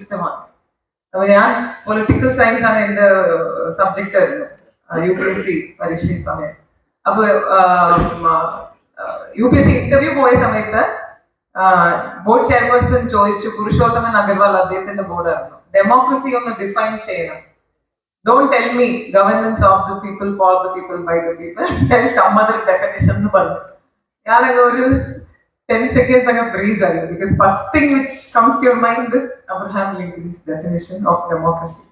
സിസ്റ്റമാണ് അപ്പൊ ഞാൻ പൊളിറ്റിക്കൽ സയൻസ് ആണ് എന്റെ സബ്ജക്റ്റ് ആയിരുന്നു. യു പി എസ് സി പരീക്ഷ സമയം. അപ്പൊ U P S C interview പോയ സമയത്ത് ബോർഡ് ചെയർപേഴ്സൺ ചോദിച്ചു പുരുഷോത്തമൻ അഗർവാൾ അദ്ദേഹത്തിന്റെ ബോർഡായിരുന്നു ഡെമോക്രസി ഒന്ന് ഡിഫൈൻ ചെയ്യണം. Don't tell me governance of the people for the people by the people some other definition എന്ന് പറഞ്ഞു. ഞാനങ്ങ് ഒരു ടെൻ സെക്കൻഡ്സ് അങ്ങ് ഫ്രീസ് ആയി. Because first thing which comes to your mind this Abraham Lincoln's definition of democracy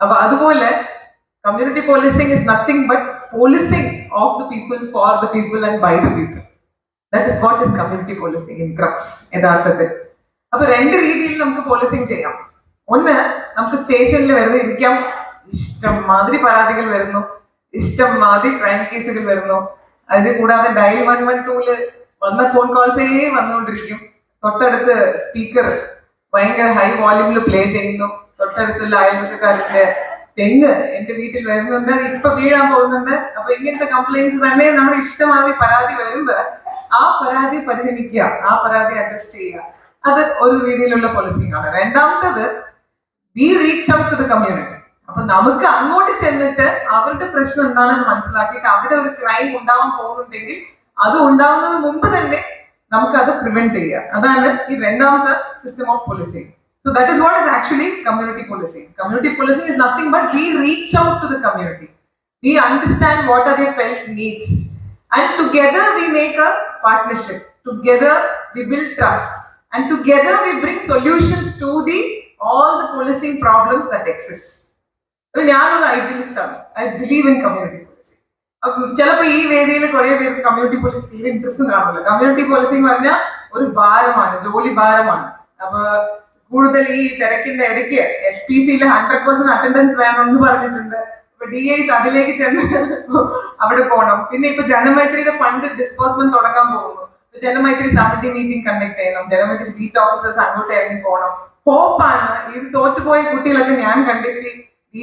അപ്പൊ അതുപോലെ community policing is nothing but policing of the people for the people and by the people that is what is community policing in crux യഥാർത്ഥത്തിൽ. അപ്പൊ രണ്ട് രീതിയിൽ നമുക്ക് policing ചെയ്യാം. ഒന്ന് നമുക്ക് സ്റ്റേഷനിൽ വെറുതെ ഇരിക്കാം. ഇഷ്ടം മാതിരി പരാതികൾ വരുന്നു. ഇഷ്ടം മാതിരി ക്രൈം കേസുകൾ വരുന്നു. അതിന് കൂടാതെ ഡയൽ വൺ വൺ ടൂൽ വന്ന ഫോൺ കോൾസേ വന്നുകൊണ്ടിരിക്കും തൊട്ടടുത്ത് സ്പീക്കർ ഭയങ്കര ഹൈ വോളിയൂമിൽ പ്ലേ ചെയ്യുന്നു. തൊട്ടടുത്തുള്ള അയൽവക്കക്കാരന്റെ തെങ്ങ് എന്റെ വീട്ടിൽ വരുന്നുണ്ട്. ഇപ്പൊ വീഴാൻ പോകുന്നുണ്ട്. അപ്പൊ ഇങ്ങനത്തെ കംപ്ലൈൻസ് തന്നെ നമ്മുടെ ഇഷ്ടമാതിരി പരാതി വരുമ്പോ ആ പരാതി പരിഗണിക്കുക. ആ പരാതി അഡ്രസ് ചെയ്യുക. അത് ഒരു രീതിയിലുള്ള പോളിസിയാണ് രണ്ടാമത്തത് we reach out to the community അപ്പൊ നമുക്ക് അങ്ങോട്ട് ചെന്നിട്ട് അവരുടെ പ്രശ്നം എന്താണെന്ന് മനസ്സിലാക്കിയിട്ട് അവിടെ ഒരു ക്രൈം ഉണ്ടാവാൻ പോകുന്നുണ്ടെങ്കിൽ അത് ഉണ്ടാവുന്നതിന് മുമ്പ് തന്നെ നമുക്ക് അത് പ്രിവെന്റ് ചെയ്യുക അതാണ് ഈ രണ്ടാമത്തെ system of policing so that is what is actually community policing community policing is nothing but we reach out to the community we understand what are their felt needs. And together we make a partnership. Together we build trust. And together we bring solutions to the all the policing problems that exist. അപ്പൊ ഞാനൊരു idealist ആണ്. I believe in community policing അപ്പൊ ചിലപ്പോ ഈ വേദിയിൽ കുറെ പേർക്ക് community police തീരെ ഇൻട്രസ്റ്റ് കാണില്ല കമ്മ്യൂണിറ്റി പോലീസി എന്ന് പറഞ്ഞാൽ ഒരു ഭാരമാണ് ജോലി ഭാരമാണ്. അപ്പൊ കൂടുതൽ ഈ തിരക്കിന്റെ ഇടയ്ക്ക് എസ് പി സിയിൽ ഹൺഡ്രഡ് പെർസെന്റ് അറ്റൻഡൻസ് വേണം എന്ന് പറഞ്ഞിട്ടുണ്ട്. ഇപ്പൊ ഡി ഐസ് അതിലേക്ക് ചെന്ന് അവിടെ പോകണം. പിന്നെ ഇപ്പൊ ജനമൈത്രിയുടെ ഫണ്ട് ഡിസ്പേഴ്സ്മെന്റ് തുടങ്ങാൻ പോകുന്നു. ജനമൈത്രി സമിതി മീറ്റിംഗ് കണ്ടക്ട് ചെയ്യണം. ജനമൈത്രി ബീറ്റ് ഓഫീസേഴ്സ് അങ്ങോട്ട് ഇറങ്ങി പോകണം. ഹോപ്പാണ് ഇത് തോറ്റുപോയ കുട്ടികളൊക്കെ ഞാൻ കണ്ടെത്തി. ഈ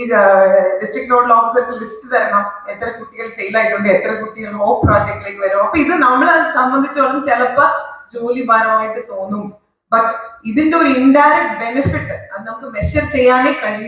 ഡിസ്ട്രിക്ട് നോഡൽ ഓഫീസർക്ക് ലിസ്റ്റ് തരണം. എത്ര കുട്ടികൾ ഫെയിൽ ആയിട്ടുണ്ട് എത്ര കുട്ടികൾ ഹോപ്പ് പ്രോജക്റ്റിലേക്ക് വരും. അപ്പൊ ഇത് നമ്മളെ സംബന്ധിച്ചോളം ചിലപ്പോ ജോലി ഭാരമായിട്ട് തോന്നും. ബട്ട് ഇതിന്റെ ഒരു ഇൻഡയറക്ട് ബെനിഫിറ്റ് അത് നമുക്ക് മെഷർ ചെയ്യാനേ കഴിയും.